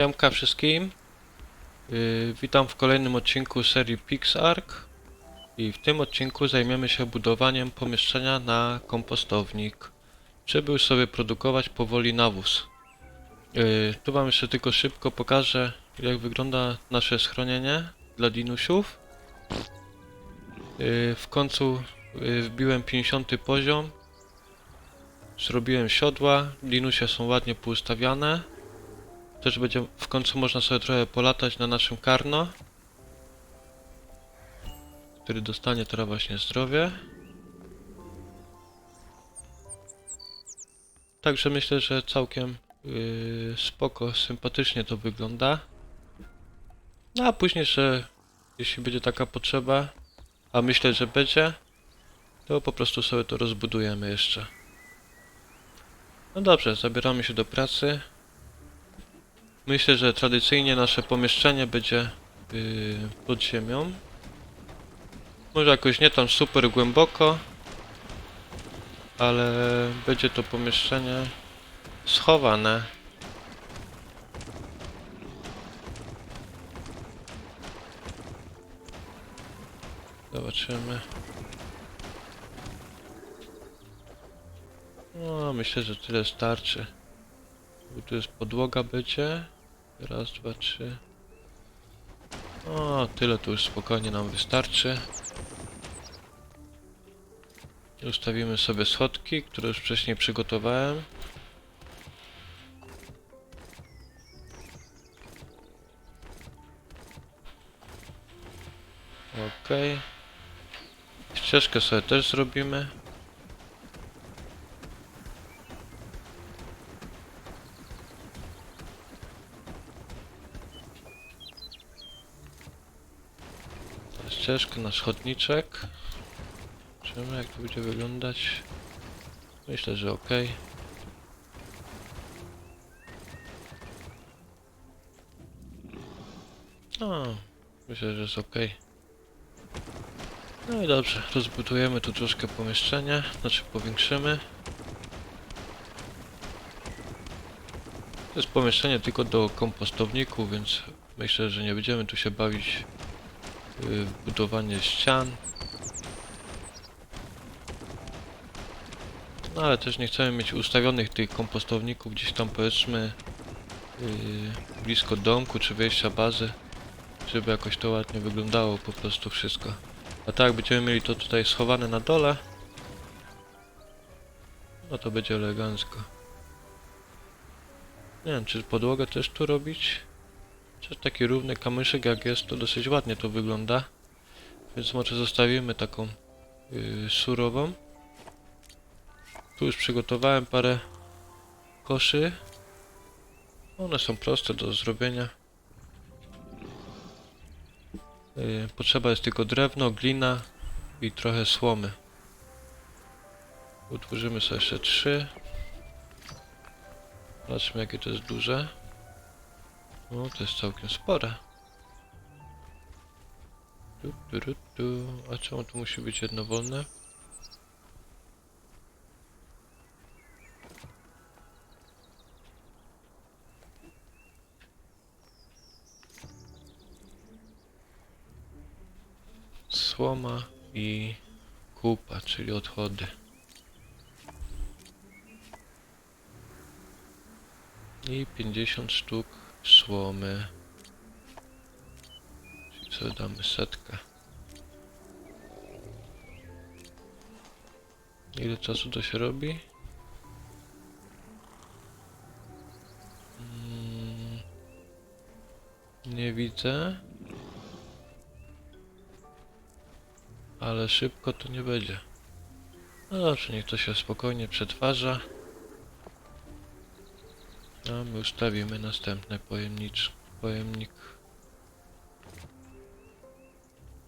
Siemka wszystkim. Yy, witam w kolejnym odcinku serii PixArk. I w tym odcinku zajmiemy się budowaniem pomieszczenia na kompostownik, już sobie produkować powoli nawóz. Yy, tu wam jeszcze tylko szybko pokażę, jak wygląda nasze schronienie dla dinusiów. Yy, w końcu yy, wbiłem 50 poziom. Zrobiłem siodła, dinusie są ładnie poustawiane. Też będzie w końcu można sobie trochę polatać na naszym karno. Który dostanie teraz właśnie zdrowie. Także myślę, że całkiem yy, spoko, sympatycznie to wygląda. No a później, że jeśli będzie taka potrzeba, a myślę, że będzie, to po prostu sobie to rozbudujemy jeszcze. No dobrze, zabieramy się do pracy. Myślę, że tradycyjnie nasze pomieszczenie będzie yy, pod ziemią. Może jakoś nie tam super głęboko, ale będzie to pomieszczenie schowane. Zobaczymy. No, myślę, że tyle starczy. Tu jest podłoga będzie. Raz, dwa, trzy. O, tyle tu już spokojnie nam wystarczy. Ustawimy sobie schodki, które już wcześniej przygotowałem. Okej. Ścieżkę sobie też zrobimy. Ścieżkę, nasz chodniczek. Zobaczymy jak to będzie wyglądać. Myślę, że ok. No, myślę, że jest ok. No i dobrze, rozbudujemy tu troszkę pomieszczenie, znaczy powiększymy. To jest pomieszczenie tylko do kompostowników, więc myślę, że nie będziemy tu się bawić budowanie ścian. No ale też nie chcemy mieć ustawionych tych kompostowników gdzieś tam powiedzmy yy, blisko domku czy wejścia bazy, żeby jakoś to ładnie wyglądało po prostu wszystko. A tak będziemy mieli to tutaj schowane na dole, no to będzie elegancko. Nie wiem, czy podłogę też tu robić? Czy taki równy kamyszek jak jest, to dosyć ładnie to wygląda. Więc może zostawimy taką yy, surową. Tu już przygotowałem parę koszy. One są proste do zrobienia. Yy, potrzeba jest tylko drewno, glina i trochę słomy. Utworzymy sobie jeszcze trzy. Zobaczmy jakie to jest duże. O, to jest całkiem spore. Tu, tu, tu. A czemu tu musi być jedno wolne? Słoma i kupa, czyli odchody. I 50 sztuk słomy. Czyli sobie damy setkę. Ile czasu to się robi? Mm, nie widzę. Ale szybko to nie będzie. No dobrze, niech to się spokojnie przetwarza. My ustawimy następny pojemnicz, pojemnik.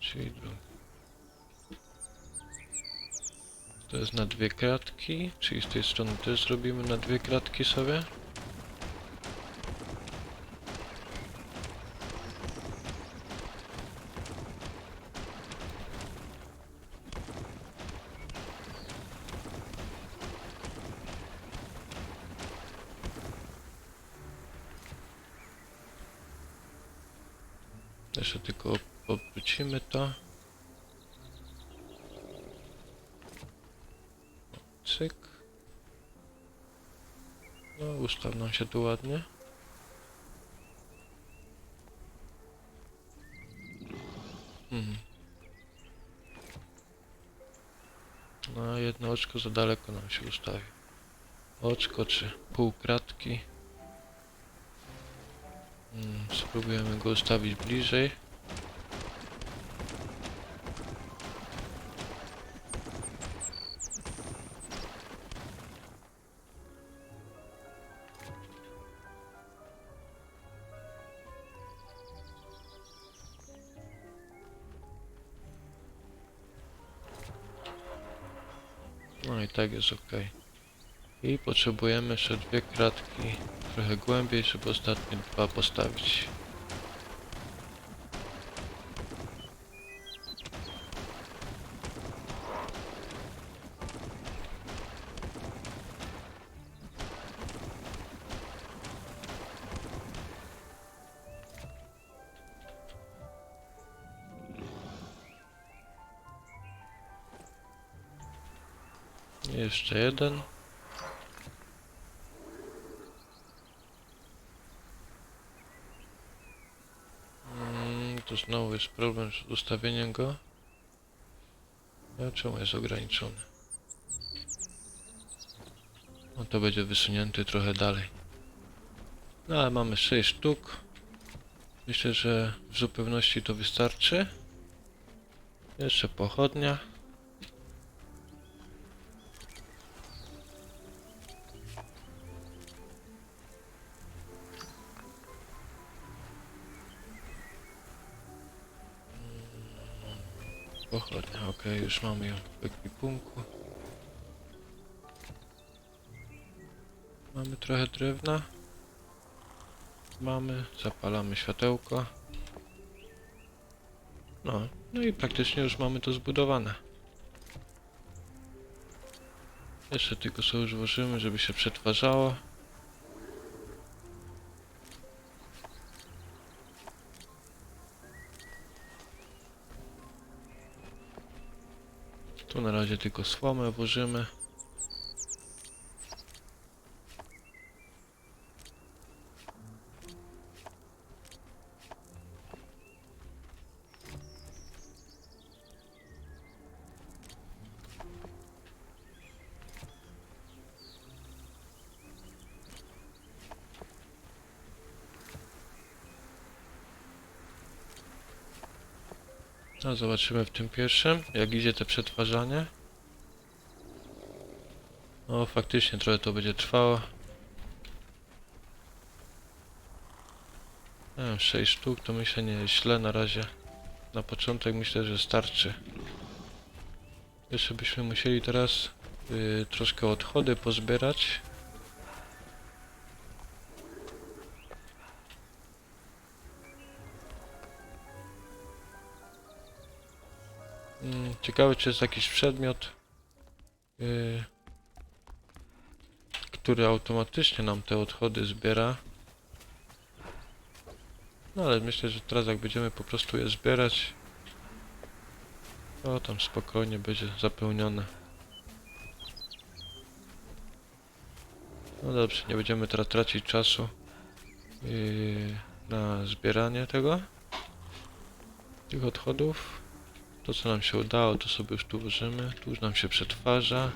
Czyli drugi. To jest na dwie kratki, czyli z tej strony też zrobimy na dwie kratki sobie. Jeszcze tylko obrócimy to. Cyk. No, ustaw nam się tu ładnie. Mhm. No, jedno oczko za daleko nam się ustawi. Oczko czy pół kratki. Mm, spróbujemy go ustawić bliżej. No i tak jest ok. I potrzebujemy jeszcze dwie kratki trochę głębiej, żeby ostatnie dwa postawić. Jeszcze jeden. To znowu jest problem z ustawieniem go. A czemu jest ograniczony? No to będzie wysunięty trochę dalej. No ale mamy 6 sztuk. Myślę, że w zupełności to wystarczy. Jeszcze pochodnia. Pochodnia, ok, już mamy ją w ekwipunku. Mamy trochę drewna. Mamy, zapalamy światełko. No, no i praktycznie już mamy to zbudowane. Jeszcze tylko sobie już włożymy, żeby się przetwarzało. Razie tylko słomę włożymy. No zobaczymy w tym pierwszym, jak idzie to przetwarzanie. O, faktycznie trochę to będzie trwało. Wiem, 6 sztuk to myślę nie jest źle na razie. Na początek myślę, że starczy. Jeszcze byśmy musieli teraz y, troszkę odchody pozbierać. Mm, Ciekawe, czy jest jakiś przedmiot, yy, który automatycznie nam te odchody zbiera. No ale myślę, że teraz jak będziemy po prostu je zbierać, to tam spokojnie będzie zapełnione. No dobrze, nie będziemy teraz tracić czasu yy, na zbieranie tego, tych odchodów. To co nam się udało, to sobie już tu włożymy. Tu już nam się przetwarza.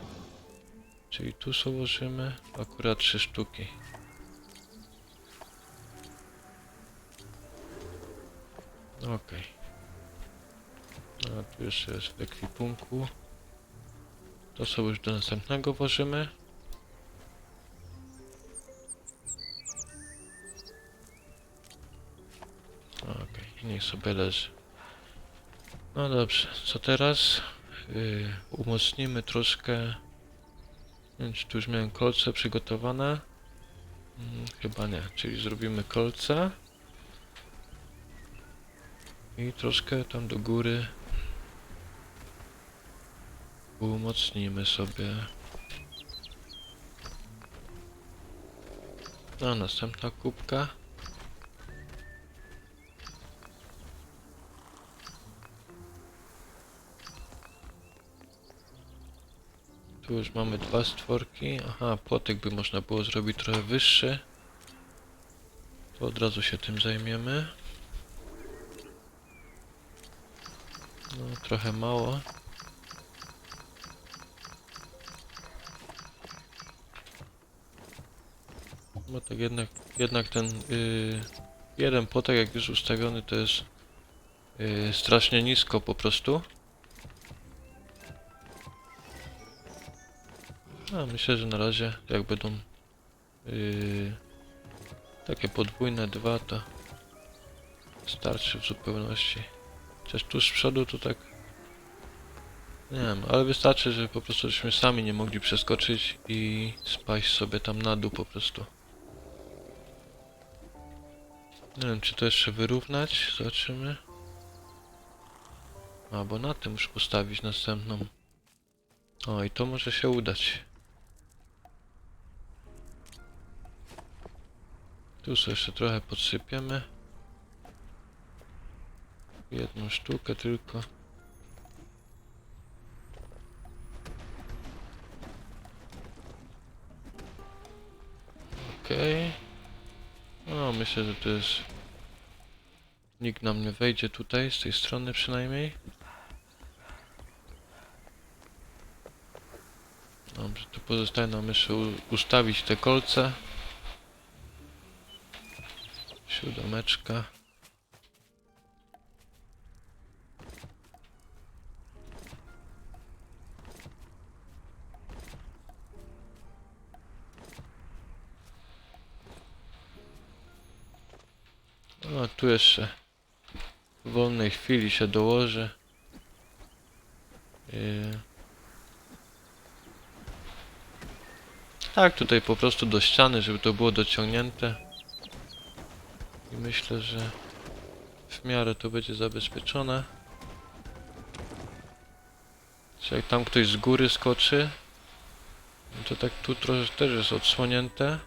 Czyli tu sobie włożymy. Akurat trzy sztuki. Okej. A tu jeszcze jest w ekwipunku. To sobie już do następnego włożymy. Okej, niech sobie leży. No dobrze, co teraz? Yy, umocnimy troszkę. Nie wiem, czy tu już miałem kolce przygotowane. Mm, chyba nie, czyli zrobimy kolce. I troszkę tam do góry umocnimy sobie. No, następna kubka. Tu już mamy dwa stworki. Aha, płotek by można było zrobić trochę wyższy. To od razu się tym zajmiemy. No, trochę mało. Bo tak jednak, jednak ten yy, jeden płotek jak już ustawiony to jest yy, strasznie nisko po prostu. A myślę, że na razie jak będą yy, takie podwójne dwa to starczy w zupełności. Chociaż tu z przodu to tak nie wiem, ale wystarczy, że po prostu żeśmy sami nie mogli przeskoczyć i spaść sobie tam na dół po prostu. Nie wiem, czy to jeszcze wyrównać? Zobaczymy. Albo na tym już postawić następną. O, i to może się udać. Tu sobie jeszcze trochę podsypiemy. Jedną sztukę tylko. Okej. No, myślę, że to jest... Nikt nam nie wejdzie tutaj, z tej strony przynajmniej. Dobrze, tu pozostaje nam jeszcze ustawić te kolce. Siódemeczka. O, tu jeszcze w wolnej chwili się dołoży. Yy. Tak, tutaj po prostu do ściany, żeby to było dociągnięte. Myślę, że w miarę to będzie zabezpieczone. Czy jak tam ktoś z góry skoczy, no to tak tu trochę też jest odsłonięte.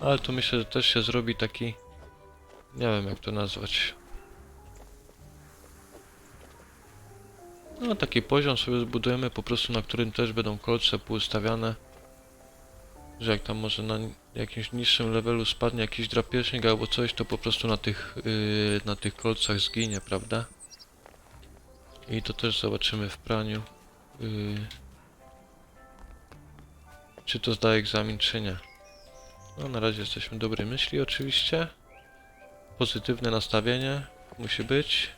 Ale tu myślę, że też się zrobi taki nie wiem jak to nazwać. No taki poziom sobie zbudujemy po prostu, na którym też będą kolce poustawiane. Że jak tam może na jakimś niższym levelu spadnie jakiś drapieżnik albo coś, to po prostu na tych, yy, na tych kolcach zginie, prawda? I to też zobaczymy w praniu. Yy, czy to zdaje egzamin, czy nie. No na razie jesteśmy dobrej myśli oczywiście. Pozytywne nastawienie musi być.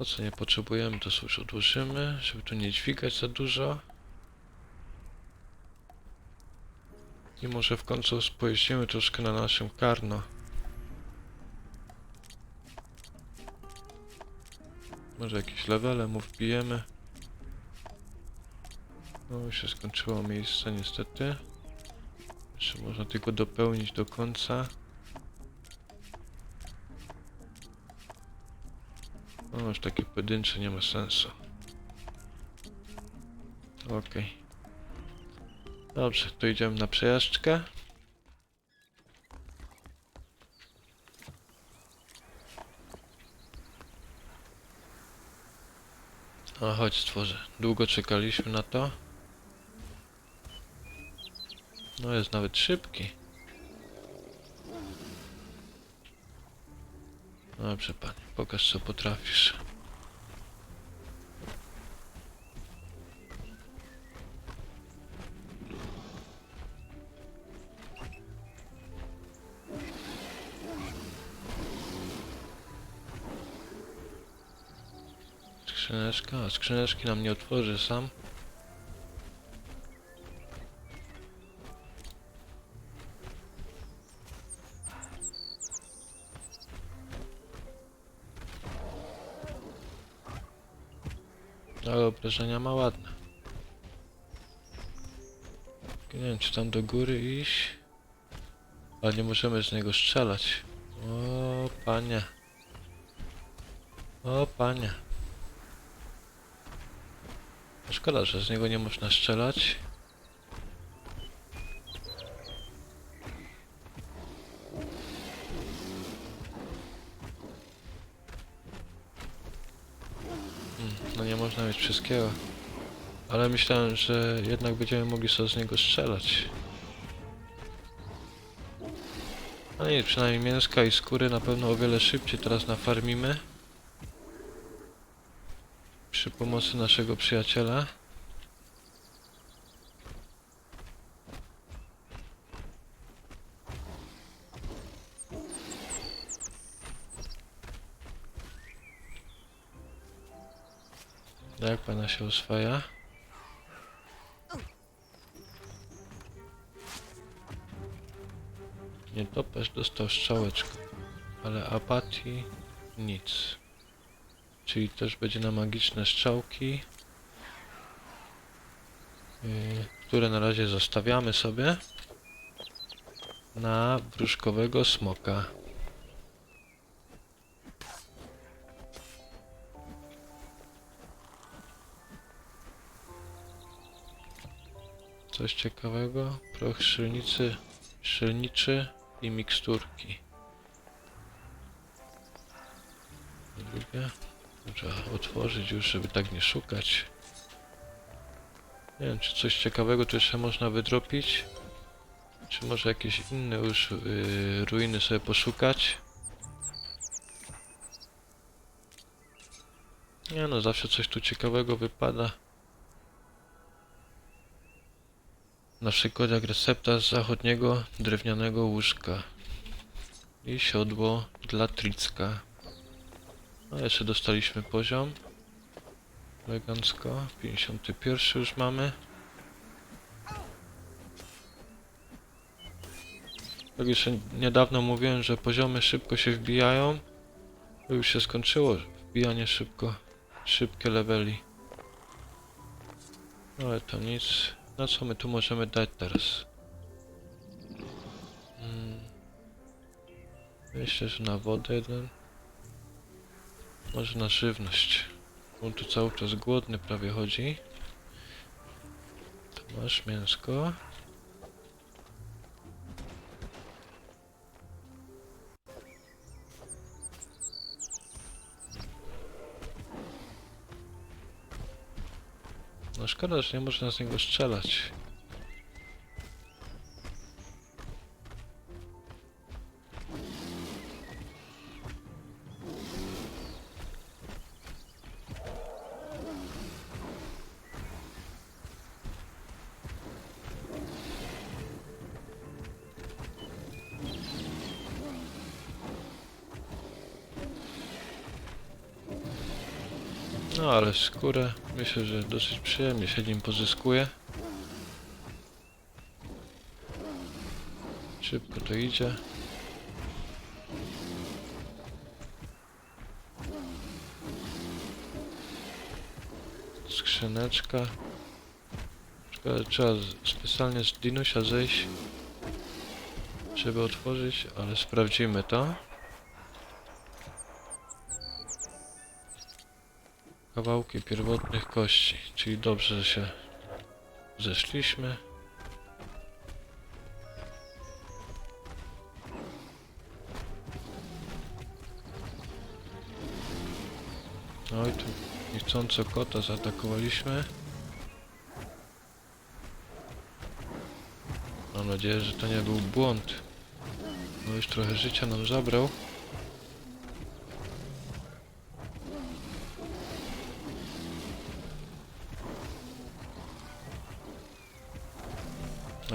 To co nie potrzebujemy to już odłożymy, żeby tu nie dźwigać za dużo. I może w końcu pojeździmy troszkę na naszym karno. Może jakieś levele mu wbijemy. No się skończyło miejsce niestety. Jeszcze można tylko dopełnić do końca. No już takie pojedyncze nie ma sensu. Okej. Dobrze, to idziemy na przejażdżkę. A chodź stworze. Długo czekaliśmy na to. No jest nawet szybki. Dobrze panie, pokaż co potrafisz. Skrzyneczka, skrzyneczki nam nie otworzy sam. Ale obrażenia ma ładne. Nie wiem, czy tam do góry iść. Ale nie możemy z niego strzelać. O, panie. O, panie. Szkoda, że z niego nie można strzelać. Wszystkiego. Ale myślałem, że jednak będziemy mogli sobie z niego strzelać. No nie, przynajmniej mięska i skóry na pewno o wiele szybciej teraz nafarmimy. Przy pomocy naszego przyjaciela. Się oswaja? Nietoperz dostał strzałeczkę, ale apatii nic. Czyli też będzie na magiczne strzałki, yy, które na razie zostawiamy sobie na wróżkowego smoka. Coś ciekawego? Proch szylnicy, szylniczy i miksturki. Drugie. Trzeba otworzyć już, żeby tak nie szukać. Nie wiem, czy coś ciekawego tu jeszcze można wydropić? Czy może jakieś inne już yy, ruiny sobie poszukać? Nie no, zawsze coś tu ciekawego wypada. Na przykład jak recepta z zachodniego drewnianego łóżka. I siodło dla Tricka. No jeszcze dostaliśmy poziom. Elegancko. 51 już mamy. Jak jeszcze niedawno mówiłem, że poziomy szybko się wbijają. To już się skończyło. Wbijanie szybko. Szybkie leveli. Ale to nic. Na co my tu możemy dać teraz? Mm. Myślę, że na wodę jeden. Może na żywność. On tu cały czas głodny prawie chodzi. To masz mięsko. Szkoda, że nie można z niego strzelać. No ale skórę myślę, że dosyć przyjemnie się nim pozyskuje. Szybko to idzie. Skrzyneczka. Trzeba specjalnie z Dinusia zejść, żeby otworzyć, ale sprawdzimy to. Kawałki pierwotnych kości, czyli dobrze, że się zeszliśmy. Oj, tu niechcąco kota zaatakowaliśmy. Mam nadzieję, że to nie był błąd. No już trochę życia nam zabrał.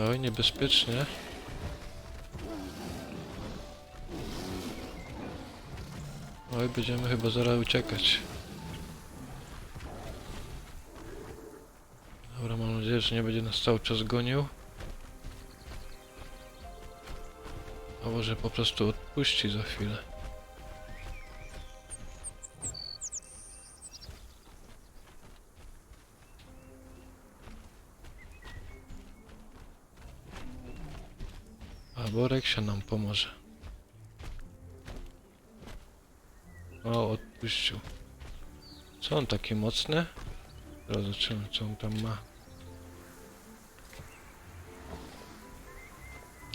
Oj, niebezpiecznie. Oj, będziemy chyba zaraz uciekać. Dobra, mam nadzieję, że nie będzie nas cały czas gonił. A może po prostu odpuści za chwilę. A Borek się nam pomoże. O, odpuścił. Co on taki mocny? Teraz zobaczymy, co on tam ma.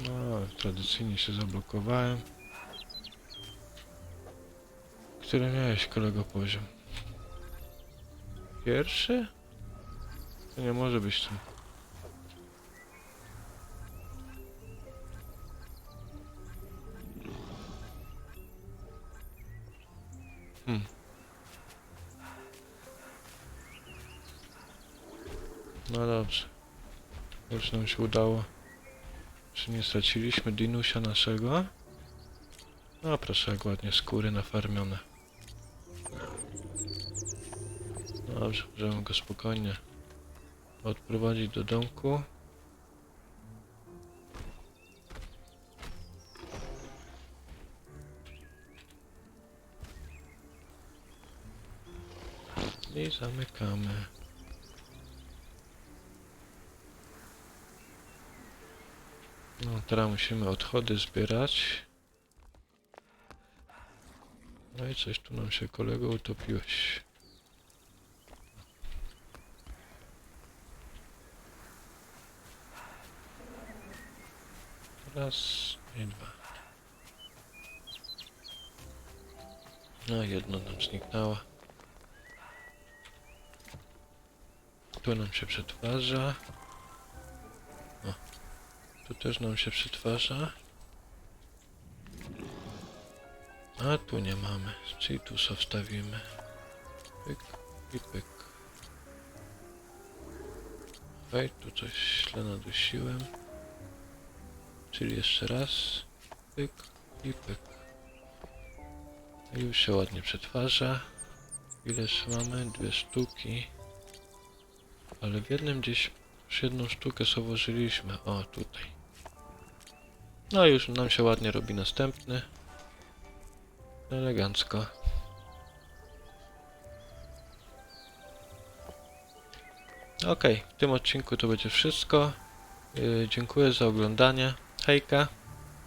No, tradycyjnie się zablokowałem. Który miałeś kolego poziom? Pierwszy? To nie może być ten. Już nam się udało. Czy nie straciliśmy dinusia naszego? No proszę, jak ładnie skóry nafarmione. Dobrze, możemy go spokojnie odprowadzić do domku. I zamykamy. No, teraz musimy odchody zbierać. No i coś tu nam się kolego utopiłeś. Raz i dwa. No jedno nam zniknęło. Tu nam się przetwarza. Tu też nam się przetwarza. A tu nie mamy, czyli tu sobie wstawimy. Pyk i pyk. Wej, tu coś źle nadusiłem. Czyli jeszcze raz. Pyk i pyk. I już się ładnie przetwarza. Ileż mamy? Dwie sztuki. Ale w jednym gdzieś już jedną sztukę sobie włożyliśmy. O, tutaj. No już nam się ładnie robi następny. Elegancko. Okej, w tym odcinku to będzie wszystko. Yy, dziękuję za oglądanie. Hejka.